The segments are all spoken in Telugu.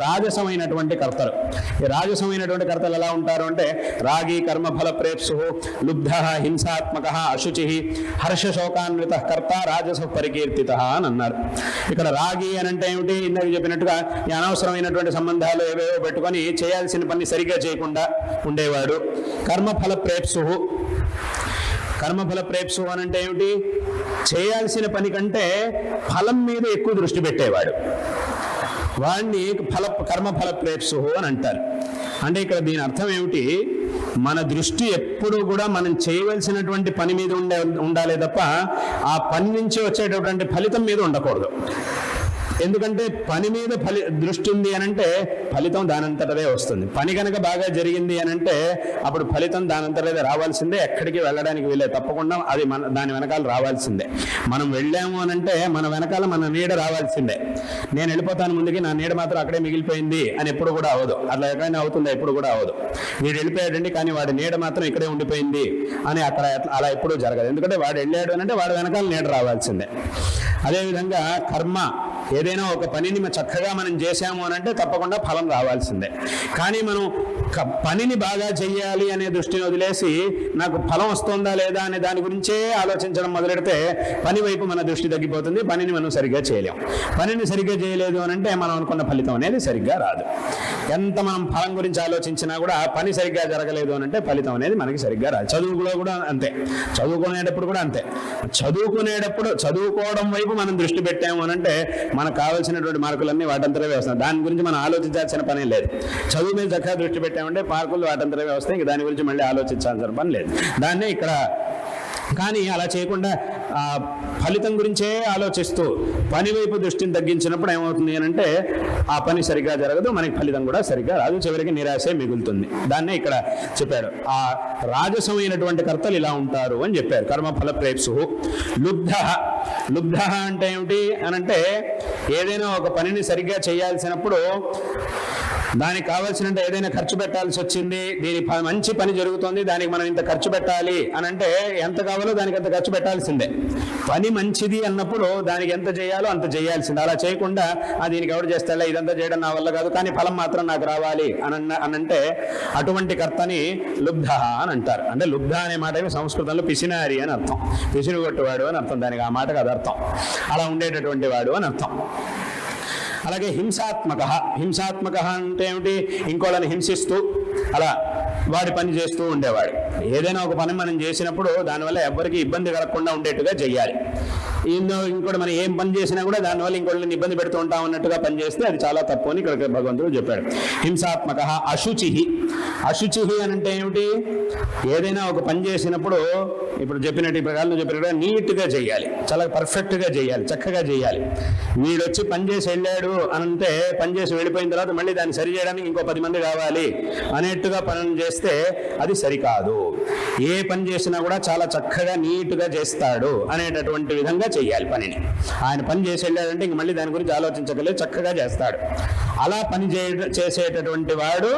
రాజసమైనటువంటి కర్తలు. ఈ రాజసమైనటువంటి కర్తలు ఎలా ఉంటారు అంటే రాగి కర్మఫల ప్రేప్సు లుబ్ధ హింసాత్మక అశుచి హర్ష శోకాన్విత కర్త రాజస పరికీర్తిత అని అన్నారు. ఇక్కడ రాగి అని అంటే ఏమిటి? ఇందాక చెప్పినట్టుగా ఈ అనవసరమైనటువంటి సంబంధాలు ఏవేవో పెట్టుకొని చేయాల్సిన పని సరిగ్గా చేయకుండా ఉండేవాడు. కర్మఫల ప్రేప్సు. కర్మఫల ప్రేప్సు అని అంటే ఏమిటి? చేయాల్సిన పని కంటే ఫలం మీద ఎక్కువ దృష్టి పెట్టేవాడు. వాడిని ఫల కర్మఫల ప్రేప్సు అని అంటారు. అంటే ఇక్కడ దీని అర్థం ఏమిటి? మన దృష్టి ఎప్పుడు కూడా మనం చేయవలసినటువంటి పని మీద ఉండే ఉండాలి తప్ప ఆ పని నుంచి వచ్చేటటువంటి ఫలితం మీద ఉండకూడదు. ఎందుకంటే పని మీద ఫలి దృష్టి ఉంది అని అంటే ఫలితం దానంతటదే వస్తుంది. పని కనుక బాగా జరిగింది అని అంటే అప్పుడు ఫలితం దానంతటదే రావాల్సిందే. ఎక్కడికి వెళ్ళడానికి వీలే. తప్పకుండా అది మన దాని వెనకాల రావాల్సిందే. మనం వెళ్ళాము అని అంటే మన వెనకాల మన నీడ రావాల్సిందే. నేను వెళ్ళిపోతాను ముందుకి నా నీడ మాత్రం అక్కడే మిగిలిపోయింది అని ఎప్పుడు కూడా అవ్వదు. అట్లా ఎక్కడైనా అవుతుందా? ఎప్పుడు కూడా అవదు వీడు వెళ్ళిపోయాడండి కానీ వాడి నీడ మాత్రం ఇక్కడే ఉండిపోయింది అని అక్కడ అలా ఎప్పుడూ జరగదు. ఎందుకంటే వాడు వెళ్ళాడు అంటే వాడి వెనకాల నీడ రావాల్సిందే. అదేవిధంగా కర్మ ఏదైనా ఒక పనిని చక్కగా మనం చేశాము అని అంటే తప్పకుండా ఫలం రావాల్సిందే. కానీ మనం పనిని బాగా చెయ్యాలి అనే దృష్టిని వదిలేసి నాకు ఫలం వస్తుందా లేదా అనే దాని గురించే ఆలోచించడం మొదలెడితే పని వైపు మన దృష్టి తగ్గిపోతుంది పనిని మనం సరిగ్గా చేయలేం. పనిని సరిగ్గా చేయలేదు అని అంటే మనం అనుకున్న ఫలితం అనేది సరిగ్గా రాదు. ఎంత మనం ఫలం గురించి ఆలోచించినా కూడా పని సరిగ్గా జరగలేదు అని అంటే ఫలితం అనేది మనకి సరిగ్గా రాదు. చదువులో కూడా అంతే. చదువుకునేటప్పుడు కూడా అంతే. చదువుకునేటప్పుడు చదువుకోవడం వైపు మనం దృష్టి పెట్టాము అని అంటే మనకు కావాల్సినటువంటి మార్కులన్నీ వాటంతరే వస్తాయి దాని గురించి మనం ఆలోచించాల్సిన పనే లేదు. చదువు మీద చక్కగా దృష్టి పెట్టామంటే మార్కులు వాటంతరే వస్తాయి. ఇంక దాని గురించి మళ్ళీ ఆలోచించాల్సిన పని లేదు. దాన్నే ఇక్కడ కానీ అలా చేయకుండా ఆ ఫలితం గురించే ఆలోచిస్తూ పని వైపు దృష్టిని తగ్గించినప్పుడు ఏమవుతుంది అని అంటే ఆ పని సరిగ్గా జరగదు మనకి ఫలితం కూడా సరిగ్గా రాదు చివరికి నిరాశే మిగులుతుంది. దాన్నే ఇక్కడ చెప్పారు. ఆ రాజసమైనటువంటి కర్తలు ఇలా ఉంటారు అని చెప్పారు. కర్మఫల ప్రేప్సు. లుబ్ధ. లుబ్ధ అంటే ఏమిటి అని అంటే ఏదైనా ఒక పనిని సరిగ్గా చేయాల్సినప్పుడు దానికి కావాల్సినంత ఏదైనా ఖర్చు పెట్టాల్సి వచ్చింది దీని ప- మంచి పని జరుగుతుంది దానికి మనం ఇంత ఖర్చు పెట్టాలి అని అంటే ఎంత కావాలో దానికి అంత ఖర్చు పెట్టాల్సిందే. పని మంచిది అన్నప్పుడు దానికి ఎంత చేయాలో అంత చేయాల్సిందే. అలా చేయకుండా "ఆ, దీనికి ఎవరు చేస్తాలే ఇదంతా చేయడం నా వల్ల కాదు కానీ ఫలం మాత్రం నాకు రావాలి అని అనంటే అంటే అటువంటి కర్తని లుబ్ధ అని అంటారు. అంటే లుబ్ధ అనే మాట ఏమో సంస్కృతంలో పిసినారి అని అర్థం. పిసిని కొట్టువాడు అని అర్థం. దానికి ఆ మాటకు అది అర్థం అలా ఉండేటటువంటి వాడు అని అర్థం. అలాగే హింసాత్మక హింసాత్మక అంటే ఏమిటి? ఇంకోళ్ళని హింసిస్తూ అలా వాడి పని చేస్తూ ఉండేవాడు. ఏదైనా ఒక పని మనం చేసినప్పుడు దానివల్ల ఎవరికి ఇబ్బంది కలగకుండా ఉండేట్టుగా చెయ్యాలి. ఏందో ఇంకోటి మనం ఏం పని చేసినా కూడా దానివల్ల ఇంకోళ్ళని ఇబ్బంది పెడుతూ ఉంటాం అన్నట్టుగా పనిచేస్తే అది చాలా తప్పు అని ఇక్కడ భగవంతుడు చెప్పాడు. హింసాత్మక అశుచి అశుచి అని అంటే ఏమిటి? ఏదైనా ఒక పని చేసినప్పుడు ఇప్పుడు చెప్పినట్టు ఈ ప్రకారం చెప్పినట్టుగా నీట్గా చేయాలి. చాలా పర్ఫెక్ట్గా చేయాలి చక్కగా చేయాలి. వీడు వచ్చి పని చేసి వెళ్ళాడు అనంటే పని చేసి వెళ్ళిపోయిన తర్వాత మళ్ళీ దాన్ని సరి చేయడానికి ఇంకో పది మంది కావాలి అనేట్టుగా పని చేస్తే అది సరికాదు. ఏ పని చేసినా కూడా చాలా చక్కగా నీట్గా చేస్తాడు అనేటటువంటి విధంగా చేయాలి పనిని. ఆయన పని చేసి వెళ్ళాడంటే ఇంక మళ్ళీ దాని గురించి ఆలోచించగలిగి చక్కగా చేస్తాడు. అలా పని చే చేసేటటువంటి వాడు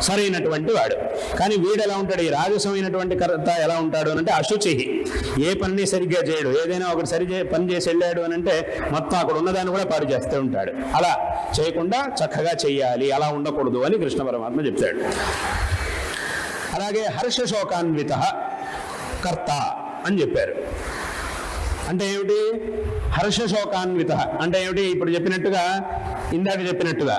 సరైనటువంటి వాడు. కానీ వీడు ఎలా ఉంటాడు? ఈ రాజసమైనటువంటి కర్త ఎలా ఉంటాడు అని అంటే అశుచిహి ఏ పనిని సరిగ్గా చేయడు. ఏదైనా ఒకటి సరి పని చేసి వెళ్ళాడు అని అంటే మొత్తం అక్కడ ఉన్నదాన్ని కూడా పాడు చేస్తూ ఉంటాడు. అలా చేయకుండా చక్కగా చెయ్యాలి. అలా ఉండకూడదు అని కృష్ణ పరమాత్మ చెప్తాడు. అలాగే హర్ష శోకాన్విత కర్త అని చెప్పారు. అంటే ఏమిటి? హర్ష శోకాన్విత అంటే ఏమిటి? ఇప్పుడు చెప్పినట్టుగా ఇందాక చెప్పినట్టుగా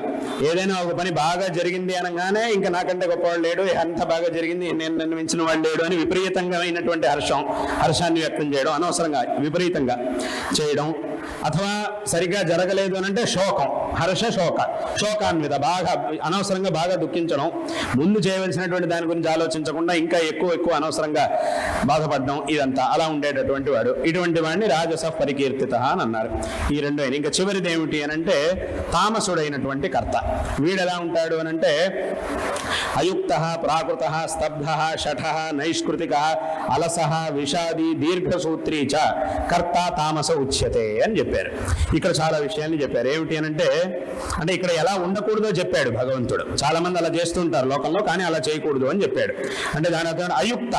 ఏదైనా ఒక పని బాగా జరిగింది అనగానే ఇంకా నాకంటే గొప్పవాడు లేడు అంత బాగా జరిగింది నేను నిర్మించిన వాడు లేడు అని విపరీతంగా అయినటువంటి హర్షం హర్షాన్ని వ్యక్తం చేయడం అనవసరంగా విపరీతంగా చేయడం అథవా సరిగ్గా జరగలేదు అని అంటే శోకం హర్ష శోక శోకాన్విత బాగా అనవసరంగా బాగా దుఃఖించడం. ముందు చేయవలసినటువంటి దాని గురించి ఆలోచించకుండా ఇంకా ఎక్కువ ఎక్కువ అనవసరంగా బాధపడడం ఇదంతా అలా ఉండేటటువంటి వాడు. ఇటువంటి వాడిని రాజస పరికీర్తిత అని అన్నారు. ఈ రెండు అయిన ఇంకా చివరిది ఏమిటి అని అంటే తామసుడైనటువంటి కర్త. వీడు ఎలా ఉంటాడు అని అంటే అయుక్త ప్రాకృత స్తబ్ధ షఠ నైష్కృతిక అలస విషాది దీర్ఘసూత్రీ చ కర్త తామస ఉచ్యతే అని చెప్పారు. ఇక్కడ చాలా విషయాల్ని చెప్పారు. ఏమిటి అని అంటే అంటే ఇక్కడ ఎలా ఉండకూడదో చెప్పాడు భగవంతుడు. చాలా మంది అలా చేస్తుంటారు లోకంలో కానీ అలా చేయకూడదు అని చెప్పాడు. అంటే దాని అర్థం అయుక్త.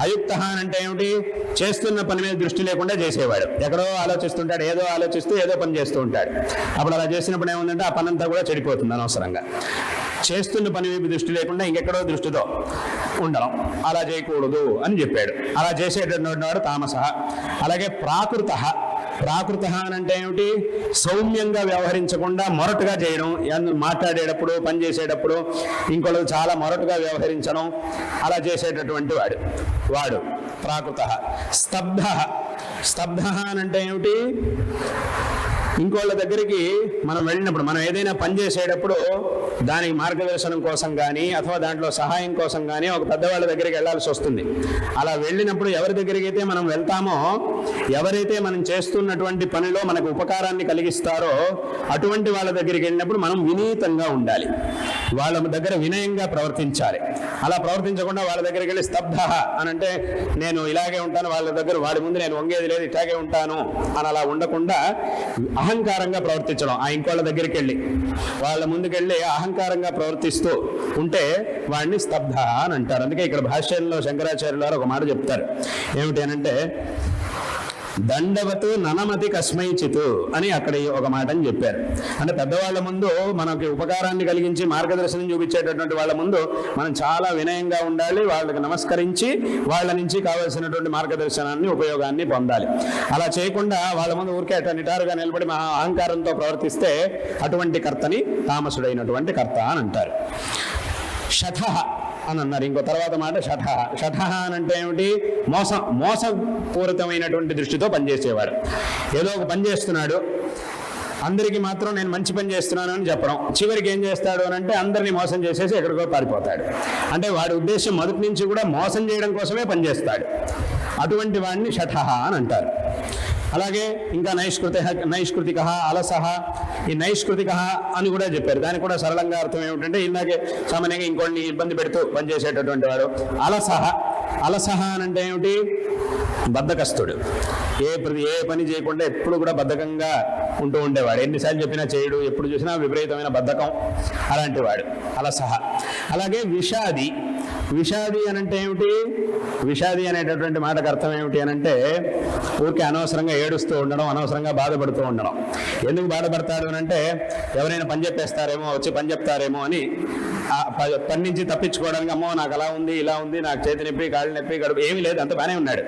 అయుక్త అని అంటే ఏమిటి? చేస్తున్న పని మీద దృష్టి లేకుండా చేసేవాడు. ఎక్కడో ఆలోచిస్తుంటాడు ఏదో ఆలోచిస్తూ ఏదో పని చేస్తూ ఉంటాడు. అప్పుడు అలా చేసినప్పుడు ఏముందంటే ఆ పనంతా కూడా చెడిపోతుంది అనవసరంగా. చేస్తున్న పని వైపు దృష్టి లేకుండా ఇంకెక్కడో దృష్టితో ఉండడం. అలా చేయకూడదు అని చెప్పాడు. అలా చేసేటటువంటి వాడు తామస. అలాగే ప్రాకృత. ప్రాకృత అనంటే అంటే ఏమిటి? సౌమ్యంగా వ్యవహరించకుండా మొరటుగా చేయడం. ఎందు- మాట్లాడేటప్పుడు పనిచేసేటప్పుడు ఇంకొకరు చాలా మొరటుగా వ్యవహరించడం. అలా చేసేటటువంటి వాడు. వాడు ప్రాకృత. స్తబ్ధ. స్తబ్ధ అనంటే ఏమిటి? ఇంకోళ్ళ దగ్గరికి మనం వెళ్ళినప్పుడు మనం ఏదైనా పని చేసేటప్పుడు దానికి మార్గదర్శనం కోసం కానీ అథవా దాంట్లో సహాయం కోసం కానీ ఒక పెద్దవాళ్ళ దగ్గరికి వెళ్ళాల్సి వస్తుంది. అలా వెళ్ళినప్పుడు ఎవరి దగ్గరికి అయితే మనం వెళ్తామో ఎవరైతే మనం చేస్తున్నటువంటి పనిలో మనకు ఉపకారాన్ని కలిగిస్తారో అటువంటి వాళ్ళ దగ్గరికి వెళ్ళినప్పుడు మనం వినీతంగా ఉండాలి. వాళ్ళ దగ్గర వినయంగా ప్రవర్తించాలి. అలా ప్రవర్తించకుండా వాళ్ళ దగ్గరికి వెళ్ళి స్తబ్ధ అని అంటే నేను ఇలాగే ఉంటాను వాళ్ళ దగ్గర వాడి ముందు నేను వంగేది లేదు ఇట్లాగే ఉంటాను అని అలా ఉండకుండా అహంకారంగా ప్రవర్తించడం. ఆ ఇంకోళ్ళ దగ్గరికి వెళ్ళి వాళ్ళ ముందుకెళ్ళి అహంకారంగా ప్రవర్తిస్తూ ఉంటే వాడిని స్తబ్ధ అని అంటారు. అందుకే ఇక్కడ భాష్యంలో శంకరాచార్యులు వారు ఒక మాట చెప్తారు. ఏమిటి అనంటే దండవతు ననమతి కస్మైచితు అని అక్కడ ఒక మాట అని చెప్పారు. అంటే పెద్దవాళ్ళ ముందు మనకి ఉపకారాన్ని కలిగించి మార్గదర్శనం చూపించేటటువంటి వాళ్ళ ముందు మనం చాలా వినయంగా ఉండాలి వాళ్ళకి నమస్కరించి వాళ్ళ నుంచి కావలసినటువంటి మార్గదర్శనాన్ని ఉపయోగాన్ని పొందాలి. అలా చేయకుండా వాళ్ళ ముందు ఊరికే అట్లా నిటారుగా నిలబడి మా అహంకారంతో ప్రవర్తిస్తే అటువంటి కర్తని తామసుడైనటువంటి కర్త అని అంటారు. షఠ అని అన్నారు. ఇంకో తర్వాత మాట షఠ. షఠ అని అంటే ఏమిటి? మోసం మోసపూరితమైనటువంటి దృష్టితో పనిచేసేవాడు ఏదో ఒక పని చేస్తున్నాడు. అందరికీ మాత్రం నేను మంచి పని చేస్తున్నాను అని చెప్పడం. చివరికి ఏం చేస్తాడు అని అంటే అందరినీ మోసం చేసేసి ఎక్కడికో పారిపోతాడు. అంటే వాడి ఉద్దేశం మొదటి నుంచి కూడా మోసం చేయడం కోసమే పనిచేస్తాడు అటువంటి వాడిని షఠ అని అంటారు. అలాగే ఇంకా నైష్కృతి నైష్కృతిక అలసహ ఈ నైష్కృతిక అని కూడా చెప్పారు. దానికి కూడా సరళంగా అర్థం ఏమిటంటే ఇలాగే సామాన్యంగా ఇంకొన్ని ఇబ్బంది పెడుతూ పనిచేసేటటువంటి వారు. అలసహ అలసహ అని అంటే ఏమిటి? బద్ధకస్తుడు. ఏ ప్రతి ఏ పని చేయకుండా ఎప్పుడు కూడా బద్ధకంగా ఉంటూ ఉండేవాడు. ఎన్నిసార్లు చెప్పినా చేయడు ఎప్పుడు చూసినా విపరీతమైన బద్ధకం అలాంటి వాడు అలసహ అలాగే విషాది. విషాది అని అంటే ఏమిటి? విషాది అనేటటువంటి మాటకు అర్థం ఏమిటి అని అంటే ఊరికే అనవసరంగా ఏడుస్తూ ఉండడం అనవసరంగా బాధపడుతూ ఉండడం. ఎందుకు బాధపడతాడు అని అంటే ఎవరైనా పని చెప్పేస్తారేమో వచ్చి పని చెప్తారేమో అని ప- పని నుంచి తప్పించుకోవడానికి అమ్మో నాకు అలా ఉంది ఇలా ఉంది నాకు చేతి నొప్పి కాళ్ళు నొప్పి గడుపు ఏమీ లేదు అంత బాగానే ఉన్నాడు.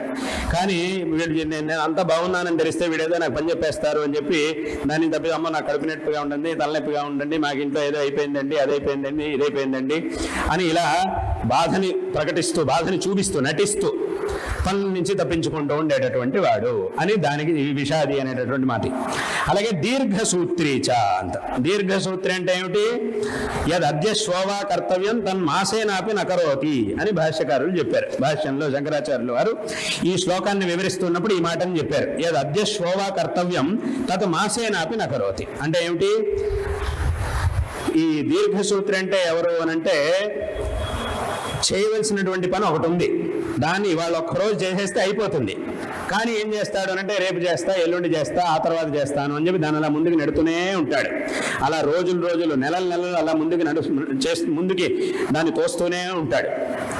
కానీ వీడు నేను అంతా బాగున్నానని తెలిస్తే వీడేదో నాకు పని చెప్పేస్తారు అని చెప్పి దాన్ని తప్పి అమ్మ నాకు కడుపు నొప్పిగా ఉండండి తలనొప్పిగా ఉండండి మాకు ఇంట్లో ఏదో అయిపోయిందండి అది అయిపోయిందండి ఇది అయిపోయిందండి అని ఇలా బాధని ప్రకటిస్తూ బాధని చూపిస్తూ నటిస్తూ పనుల నుంచి తప్పించుకుంటూ ఉండేటటువంటి వాడు అని దానికి ఈ విషాది అనేటటువంటి మాట. అలాగే దీర్ఘసూత్రీచ అంత. దీర్ఘసూత్రి అంటే ఏమిటి? యద్ అద్య కర్తవ్యం తన్ మాసేనాపి నకరోతి అని భాష్యకారులు చెప్పారు. భాష్యంలో శంకరాచార్యులు వారు ఈ శ్లోకాన్ని వివరిస్తున్నప్పుడు ఈ మాటని చెప్పారు. యద్ అద్య కర్తవ్యం తత్ మాసేనాపి నకరోతి. అంటే ఏమిటి? ఈ దీర్ఘసూత్రి అంటే ఎవరు అనంటే చేయవలసినటువంటి పని ఒకటి ఉంది. దాన్ని ఇవాళ ఒక్కరోజు చేసేస్తే అయిపోతుంది. కానీ ఏం చేస్తాడు అంటే రేపు చేస్తా ఎల్లుండి చేస్తా ఆ తర్వాత చేస్తాను అని చెప్పి దాని అలా ముందుకు నెడుతూనే ఉంటాడు. అలా రోజులు రోజులు నెలల నెలలు అలా ముందుకు నడు చేస్తూ ముందుకి దాన్ని తోస్తూనే ఉంటాడు.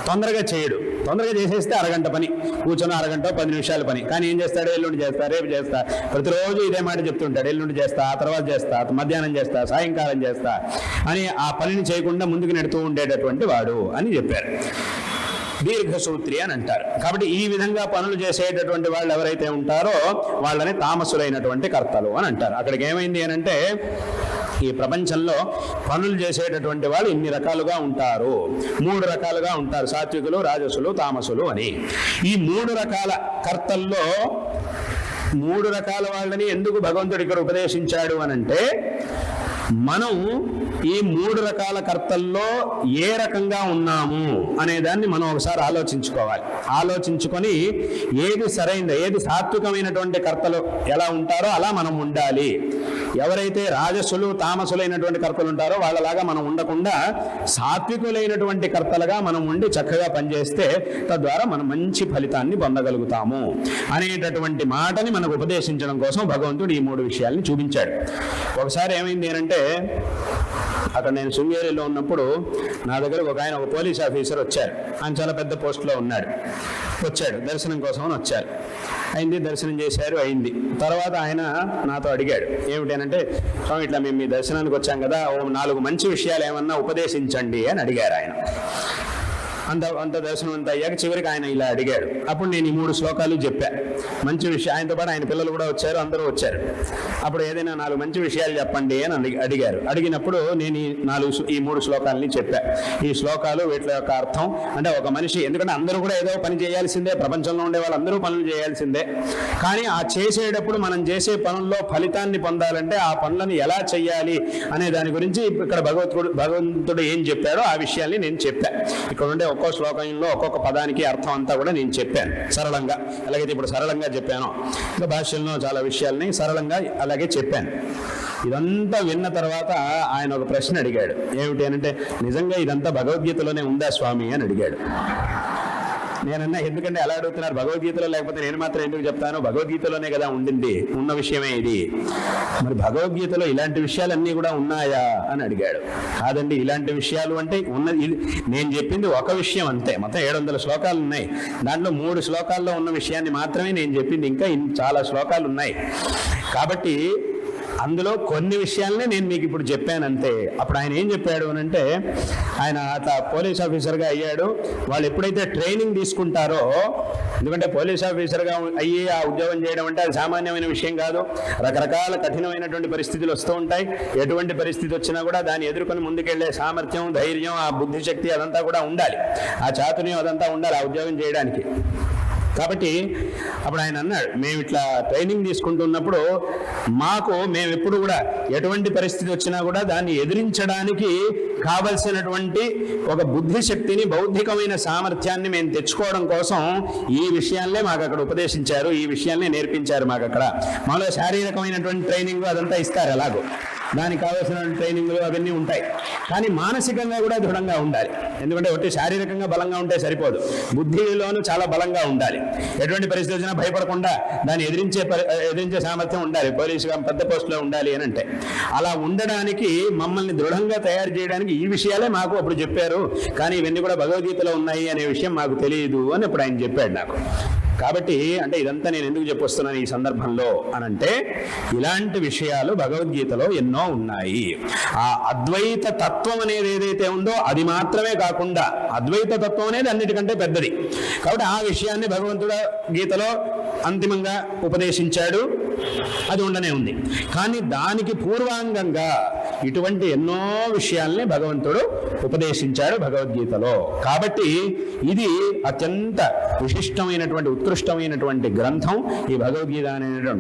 తొందరగా చేయడు. తొందరగా చేసేస్తే అరగంట పని కూర్చొని అరగంట పది నిమిషాల పని. కానీ ఏం చేస్తాడు? ఎల్లుండి చేస్తా రేపు చేస్తా. ప్రతిరోజు ఇదే మాట చెప్తుంటాడు. ఎల్లుండి చేస్తా ఆ తర్వాత చేస్తా మధ్యాహ్నం చేస్తా సాయంకాలం చేస్తా అని ఆ పనిని చేయకుండా ముందుకు నెడుతూ ఉండేటటువంటి వాడు అని చెప్పారు. దీర్ఘసూత్రి అని అంటారు. కాబట్టి ఈ విధంగా పనులు చేసేటటువంటి వాళ్ళు ఎవరైతే ఉంటారో వాళ్ళని తామసులైనటువంటి కర్తలు అని అంటారు. అక్కడికి ఏమైంది అని అంటే ఈ ప్రపంచంలో పనులు చేసేటటువంటి వాళ్ళు ఇన్ని రకాలుగా ఉంటారు. మూడు రకాలుగా ఉంటారు. సాత్వికులు రాజసులు తామసులు అని. ఈ మూడు రకాల కర్తల్లో మూడు రకాల వాళ్ళని ఎందుకు భగవంతుడు ఇక్కడ ఉపదేశించాడు అనంటే మనం ఈ మూడు రకాల కర్తల్లో ఏ రకంగా ఉన్నాము అనే దాన్ని మనం ఒకసారి ఆలోచించుకోవాలి. ఆలోచించుకొని ఏది సరైనది ఏది సాత్వికమైనటువంటి కర్తలు ఎలా ఉంటారో అలా మనం ఉండాలి. ఎవరైతే రాజసులు తామసులైనటువంటి కర్తలు ఉంటారో వాళ్ళలాగా మనం ఉండకుండా సాత్వికులైనటువంటి కర్తలుగా మనం ఉండి చక్కగా పనిచేస్తే తద్వారా మనం మంచి ఫలితాన్ని పొందగలుగుతాము అనేటటువంటి మాటని మనకు ఉపదేశించడం కోసం భగవంతుడు ఈ మూడు విషయాల్ని చూపించాడు. ఒకసారి ఏమైంది అంటే అక్కడ నేను శృంగేరిలో ఉన్నప్పుడు నా దగ్గర ఒక ఆయన ఒక పోలీస్ ఆఫీసర్ వచ్చారు. ఆయన చాలా పెద్ద పోస్ట్లో ఉన్నాడు. వచ్చాడు. దర్శనం కోసం అని వచ్చారు. అయింది దర్శనం చేశారు అయింది. తర్వాత ఆయన నాతో అడిగాడు ఏమిటి? అంటే స్వామి ఇట్లా మేము మీ దర్శనానికి వచ్చాం కదా ఓ నాలుగు మంచి విషయాలు ఏమన్నా ఉపదేశించండి అని అడిగారు ఆయన. అంత అంత దర్శనం అంతా అయ్యాక చివరికి ఆయన ఇలా అడిగాడు. అప్పుడు నేను ఈ మూడు శ్లోకాలు చెప్పా. మంచి విషయం ఆయనతో పాటు ఆయన పిల్లలు కూడా వచ్చారు అందరూ వచ్చారు. అప్పుడు ఏదైనా నాలుగు మంచి విషయాలు చెప్పండి అని అడిగి- అడిగారు. అడిగినప్పుడు నేను ఈ నాలుగు ఈ మూడు శ్లోకాలని చెప్పా. ఈ శ్లోకాలు వీటి యొక్క అర్థం అంటే ఒక మనిషి ఎందుకంటే అందరూ కూడా ఏదో పని చేయాల్సిందే. ప్రపంచంలో ఉండే వాళ్ళందరూ పనులు చేయాల్సిందే. కానీ ఆ చేసేటప్పుడు మనం చేసే పనుల్లో ఫలితాన్ని పొందాలంటే ఆ పనులను ఎలా చేయాలి అనే దాని గురించి ఇక్కడ భగవతుడు భగవంతుడు ఏం చెప్పాడో ఆ విషయాల్ని నేను చెప్పా. ఇక్కడ ఉండే ఒక్కో శ్లోకంలో ఒక్కొక్క పదానికి అర్థం అంతా కూడా నేను చెప్పాను. సరళంగా. ఎలాగైతే ఇప్పుడు సరళంగా చెప్పాను. ఇంకా భాష్యంలో చాలా విషయాల్ని సరళంగా అలాగే చెప్పాను. ఇదంతా విన్న తర్వాత ఆయన ఒక ప్రశ్న అడిగాడు. ఏమిటి అని అంటే నిజంగా ఇదంతా భగవద్గీతలోనే ఉందా స్వామి? అని అడిగాడు. నేనన్నా ఎందుకంటే ఎలా అడుగుతున్నారు? భగవద్గీతలో లేకపోతే నేను మాత్రం ఎందుకు చెప్తాను? భగవద్గీతలోనే కదా ఉండింది ఉన్న విషయమే ఇది. మరి భగవద్గీతలో ఇలాంటి విషయాలన్నీ కూడా ఉన్నాయా అని అడిగాడు. కాదండి ఇలాంటి విషయాలు అంటే ఉన్నది నేను చెప్పింది ఒక విషయం అంతే. మొత్తం ఏడు వందల శ్లోకాలు ఉన్నాయి. దాంట్లో మూడు శ్లోకాల్లో ఉన్న విషయాన్ని మాత్రమే నేను చెప్పింది. ఇంకా చాలా శ్లోకాలు ఉన్నాయి. కాబట్టి అందులో కొన్ని విషయాలనే నేను మీకు ఇప్పుడు చెప్పాను అంతే అప్పుడు ఆయన ఏం చెప్పాడు అంటే ఆయన అట్లా పోలీస్ ఆఫీసర్గా అయ్యాడు. వాళ్ళు ఎప్పుడైతే ట్రైనింగ్ తీసుకుంటారో ఎందుకంటే పోలీస్ ఆఫీసర్గా అయ్యి ఆ ఉద్యోగం చేయడం అంటే అది సామాన్యమైన విషయం కాదు. రకరకాల కఠినమైనటువంటి పరిస్థితులు వస్తూ ఉంటాయి. ఎటువంటి పరిస్థితి వచ్చినా కూడా దాన్ని ఎదుర్కొని ముందుకెళ్ళే సామర్థ్యం ధైర్యం ఆ బుద్ధిశక్తి అదంతా కూడా ఉండాలి. ఆ చాతుర్యం అదంతా ఉండాలి ఆ ఉద్యోగం చేయడానికి. కాబట్టి అప్పుడు ఆయన అన్నాడు మేము ఇట్లా ట్రైనింగ్ తీసుకుంటున్నప్పుడు మాకు మేము ఎప్పుడు కూడా ఎటువంటి పరిస్థితి వచ్చినా కూడా దాన్ని ఎదిరించడానికి కావలసినటువంటి ఒక బుద్ధి శక్తిని బౌద్ధికమైన సామర్థ్యాన్ని మేము తెచ్చుకోవడం కోసం ఈ విషయాలనే మాకు అక్కడ ఉపదేశించారు ఈ విషయాలనే నేర్పించారు మాకు అక్కడ. మాలో శారీరకమైనటువంటి ట్రైనింగ్ అదంతా ఇస్తారు ఎలాగో. దానికి కావాల్సిన ట్రైనింగ్లు అవన్నీ ఉంటాయి. కానీ మానసికంగా కూడా దృఢంగా ఉండాలి. ఎందుకంటే ఒకటి శారీరకంగా బలంగా ఉంటే సరిపోదు. బుద్ధిలోనూ చాలా బలంగా ఉండాలి. ఎటువంటి పరిస్థితి వచ్చినా భయపడకుండా దాన్ని ఎదిరించే ఎదిరించే సామర్థ్యం ఉండాలి. పోలీసుగా పెద్ద పోస్టులో ఉండాలి అని అంటే. అలా ఉండడానికి మమ్మల్ని దృఢంగా తయారు చేయడానికి ఈ విషయాలే మాకు అప్పుడు చెప్పారు. కానీ ఇవన్నీ కూడా భగవద్గీతలో ఉన్నాయి అనే విషయం మాకు తెలియదు అని ఇప్పుడు ఆయన చెప్పాడు నాకు. కాబట్టి అంటే ఇదంతా నేను ఎందుకు చెప్పొస్తున్నాను ఈ సందర్భంలో అని అంటే ఇలాంటి విషయాలు భగవద్గీతలో ఎన్నో ఉన్నాయి. ఆ అద్వైత తత్వం అనేది ఏదైతే ఉందో అది మాత్రమే కాకుండా అద్వైత తత్వం అనేది అన్నిటికంటే పెద్దది. కాబట్టి ఆ విషయాన్ని భగవంతుడు గీతలో అంతిమంగా ఉపదేశించాడు. అది ఉండనే ఉంది. కానీ దానికి పూర్వాంగంగా ఇటువంటి ఎన్నో విషయాల్ని భగవంతుడు ఉపదేశించాడు భగవద్గీతలో. కాబట్టి ఇది అత్యంత విశిష్టమైనటువంటి ఉత్కృష్టమైనటువంటి గ్రంథం ఈ భగవద్గీత అనేటువంటి